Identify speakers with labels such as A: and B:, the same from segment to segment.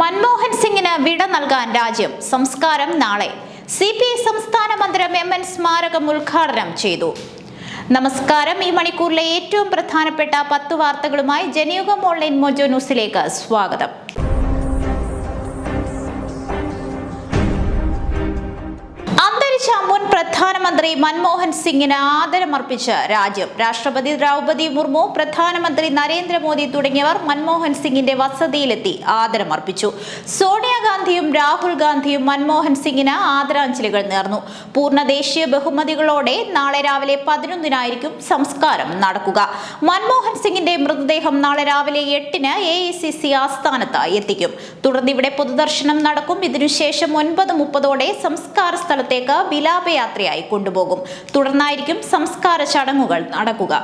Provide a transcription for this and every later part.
A: മൻമോഹൻ സിംഗിന് വിട നൽകാൻ രാജ്യം. സംസ്കാരം നാളെ. സി പി ഐ സംസ്ഥാന മന്ദിരം എം എൻ സ്മാരകം ഉദ്ഘാടനം ചെയ്തു. നമസ്കാരം. ഈ മണിക്കൂറിലെ ഏറ്റവും പ്രധാനപ്പെട്ട പത്ത് വാർത്തകളുമായി ജനയുഗം ഓൺലൈൻ മൊജോ ന്യൂസിലേക്ക് സ്വാഗതം. പ്രധാനമന്ത്രി മൻമോഹൻ സിംഗിന് ആദരമർപ്പിച്ച് രാജ്യം. രാഷ്ട്രപതി ദ്രൗപതി മുർമു പ്രധാനമന്ത്രി നരേന്ദ്രമോദി തുടങ്ങിയവർ മൻമോഹൻ സിംഗിന്റെ വസതിയിലെത്തി ആദരമർപ്പിച്ചു. സോണിയാഗാന്ധിയും രാഹുൽ ഗാന്ധിയും മൻമോഹൻ സിംഗിന് ആദരാഞ്ജലികൾ നേർന്നു. പൂർണ ദേശീയ ബഹുമതികളോടെ നാളെ രാവിലെ പതിനൊന്നിനായിരിക്കും സംസ്കാരം നടക്കുക. മൻമോഹൻ സിംഗിന്റെ മൃതദേഹം നാളെ രാവിലെ എട്ടിന് എ സി സി ആസ്ഥാനത്ത് എത്തിക്കും. തുടർന്ന് ഇവിടെ പൊതുദർശനം നടക്കും. ഇതിനുശേഷം ഒൻപത് മുപ്പതോടെ സംസ്കാര സ്ഥലത്തേക്ക് വിലാപയാത്രയായി കൊണ്ടുപോകും. തുടർന്നായിരിക്കും സംസ്കാര ചടങ്ങുകൾ നടക്കുക.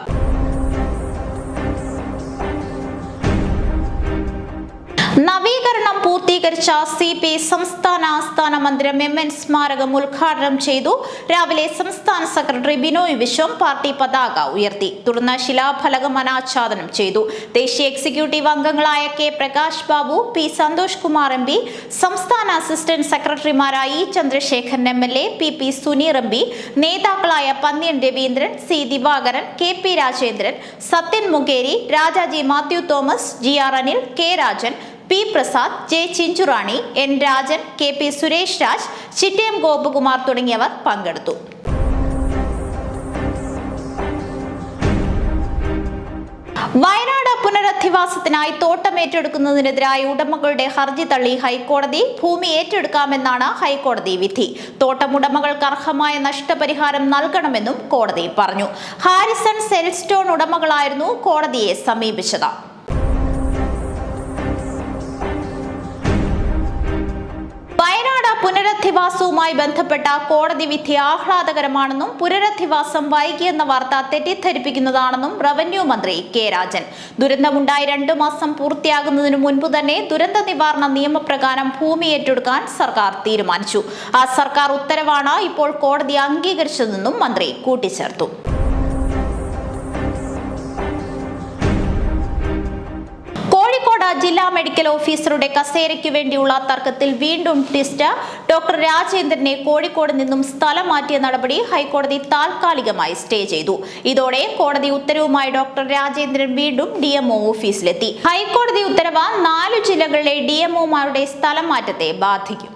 A: നവീകരണം പൂർത്തീകരിച്ച സി പി സംസ്ഥാന ആസ്ഥാന മന്ദിരം എം എൻ സ്മാരകം ഉദ്ഘാടനം ചെയ്തു. രാവിലെ സംസ്ഥാന സെക്രട്ടറി ബിനോയ് വിശ്വം പാർട്ടി പതാക ഉയർത്തി. തുടർന്ന് ശിലാഫലകം അനാച്ഛാദനം ചെയ്തു. ദേശീയ എക്സിക്യൂട്ടീവ് അംഗങ്ങളായ K Prakash Babu P Santhosh Kumar M P സംസ്ഥാന assistant സെക്രട്ടറിമാരായി Chandrasekharan M L A P P Suneer M P നേതാക്കളായ Pannian Raveendran C Divakaran K P Rajendran Sathyan Mokeri Rajaji Mathew Thomas G R Anil K Rajan P Prasad J Chinchurani N Rajan K P Suresh Raj Chittayam Gopakumar തുടങ്ങിയവർ പങ്കെടുത്തു. വയനാട് പുനരധിവാസത്തിനായി തോട്ടം ഏറ്റെടുക്കുന്നതിനെതിരായ ഉടമകളുടെ ഹർജി തള്ളി ഹൈക്കോടതി ഭൂമി ഏറ്റെടുക്കാമെന്നാണ് ഹൈക്കോടതി വിധി. തോട്ടമുടമകൾക്ക് അർഹമായ നഷ്ടപരിഹാരം നൽകണമെന്നും കോടതി പറഞ്ഞു. ഹാരിസൺ സെൽസ്റ്റോൺ ഉടമകളായിരുന്നു കോടതിയെ സമീപിച്ചത്. പുനരധിവാസവുമായി ബന്ധപ്പെട്ട കോടതി വിധി ആഹ്ലാദകരമാണെന്നും പുനരധിവാസം വൈകിയെന്ന വാർത്ത തെറ്റിദ്ധരിപ്പിക്കുന്നതാണെന്നും റവന്യൂ മന്ത്രി കെ രാജൻ. ദുരന്തമുണ്ടായി രണ്ടു മാസം പൂർത്തിയാകുന്നതിനു മുൻപ് തന്നെ ദുരന്ത നിവാരണ നിയമപ്രകാരം ഭൂമി ഏറ്റെടുക്കാൻ സർക്കാർ തീരുമാനിച്ചു. ആ സർക്കാർ ഉത്തരവാണ് ഇപ്പോൾ കോടതി അംഗീകരിച്ചതെന്നും മന്ത്രി കൂട്ടിച്ചേർത്തു. ജില്ലാ മെഡിക്കൽ ഓഫീസറുടെ കസേരയ്ക്ക് വേണ്ടിയുള്ള തർക്കത്തിൽ വീണ്ടും ട്വിസ്റ്റ് ഡോക്ടർ രാജേന്ദ്രനെ കോഴിക്കോട് നിന്നും സ്ഥലം മാറ്റിയ നടപടി ഹൈക്കോടതി താൽക്കാലികമായി സ്റ്റേ ചെയ്തു. ഇതോടെ കോടതി ഉത്തരവുമായി ഡോക്ടർ രാജേന്ദ്രൻ വീണ്ടും ഡിഎംഒ ഓഫീസിലെത്തി. ഹൈക്കോടതി ഉത്തരവ് നാലു ജില്ലകളിലെ ഡിഎംഒമാരുടെ സ്ഥലം മാറ്റത്തെ ബാധിക്കും.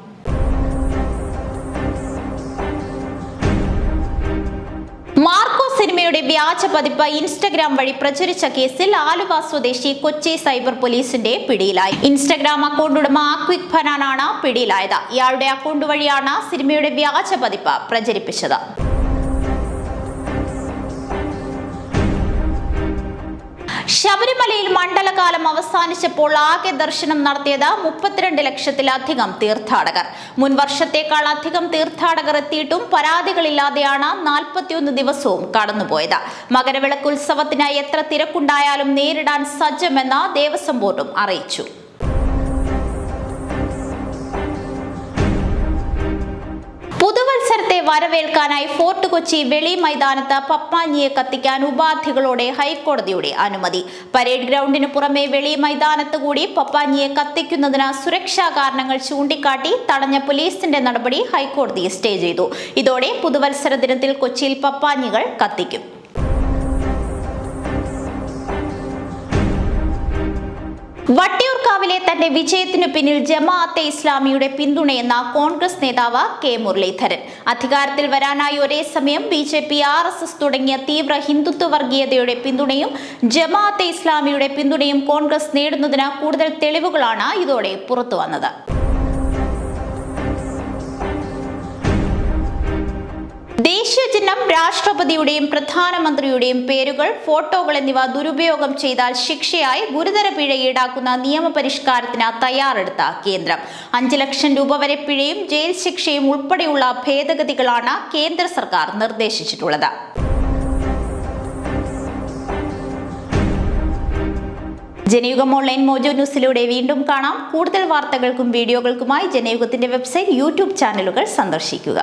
A: മാർക്കോ സിനിമയുടെ വ്യാജ പതിപ്പ് ഇൻസ്റ്റഗ്രാം വഴി പ്രചരിച്ച കേസിൽ ആലുവ സ്വദേശി കൊച്ചി സൈബർ പോലീസിന്റെ പിടിയിലായി. ഇൻസ്റ്റഗ്രാം അക്കൗണ്ട് ഉടമ ആക്വിക് ഫനാനാണ് പിടിയിലായത്. ഇയാളുടെ അക്കൗണ്ട് വഴിയാണ് സിനിമയുടെ വ്യാജ പതിപ്പ് പ്രചരിപ്പിച്ചത്. ശബരിമലയിൽ മണ്ഡലകാലം അവസാനിച്ചപ്പോൾ ആകെ ദർശനം നടത്തിയത് മുപ്പത്തിരണ്ട് ലക്ഷത്തിലധികം തീർത്ഥാടകർ. മുൻ വർഷത്തേക്കാൾ അധികം തീർത്ഥാടകർ എത്തിയിട്ടും പരാതികളില്ലാതെയാണ് നാൽപ്പത്തിയൊന്ന് ദിവസവും കടന്നുപോയത്. മകരവിളക്ക് ഉത്സവത്തിനായി എത്ര തിരക്കുണ്ടായാലും നേരിടാൻ സജ്ജമെന്ന് ദേവസ്വം ബോർഡും അറിയിച്ചു. വരവേൽക്കാനായി ഫോർട്ട് കൊച്ചി വെളി മൈതാനത്ത് പപ്പാഞ്ഞിയെ കത്തിക്കാൻ ഉപാധികളോടെ ഹൈക്കോടതിയുടെ അനുമതി. പരേഡ് ഗ്രൗണ്ടിന് പുറമെ വെളി മൈതാനത്ത് കൂടി പപ്പാഞ്ഞിയെ കത്തിക്കുന്നതിന് സുരക്ഷാ കാരണങ്ങൾ ചൂണ്ടിക്കാട്ടി തടഞ്ഞ പോലീസിന്റെ നടപടി ഹൈക്കോടതി സ്റ്റേ ചെയ്തു. ഇതോടെ പുതുവത്സര ദിനത്തിൽ കൊച്ചിയിൽ പപ്പാഞ്ഞികൾ കത്തിക്കും. വട്ടിയൂർക്കാവിലെ തന്റെ വിജയത്തിനു പിന്നിൽ ജമാഅത്തെ ഇസ്ലാമിയുടെ പിന്തുണയെന്ന കോൺഗ്രസ് നേതാവ് കെ മുരളീധരൻ. അധികാരത്തിൽ വരാനായി ഒരേ സമയം B J P R S S തുടങ്ങിയ തീവ്ര ഹിന്ദുത്വ വർഗീയതയുടെ പിന്തുണയും ജമാഅത്തെ ഇസ്ലാമിയുടെ പിന്തുണയും കോൺഗ്രസ് നേടുന്നതിന് കൂടുതൽ തെളിവുകളാണ് ഇതോടെ പുറത്തുവന്നത്. ചിഹ്നം രാഷ്ട്രപതിയുടെയും പ്രധാനമന്ത്രിയുടെയും പേരുകൾ ഫോട്ടോകൾ എന്നിവ ദുരുപയോഗം ചെയ്താൽ ശിക്ഷയായി ഗുരുതര പിഴ ഈടാക്കുന്ന നിയമപരിഷ്കാരത്തിന് തയ്യാറെടുത്ത കേന്ദ്രം. അഞ്ച് ലക്ഷം രൂപ വരെ പിഴയും ജയിൽ ശിക്ഷയും ഉൾപ്പെടെയുള്ള ഭേദഗതികളാണ് കേന്ദ്ര സർക്കാർ നിർദ്ദേശിച്ചിട്ടുള്ളത്. ജനയുഗം ഓൺലൈൻ മോജോ ന്യൂസിലൂടെ വീണ്ടും കാണാം. കൂടുതൽ വാർത്തകൾക്കും വീഡിയോകൾക്കുമായി ജനയുഗത്തിന്റെ വെബ്സൈറ്റ് യൂട്യൂബ് ചാനലുകൾ സന്ദർശിക്കുക.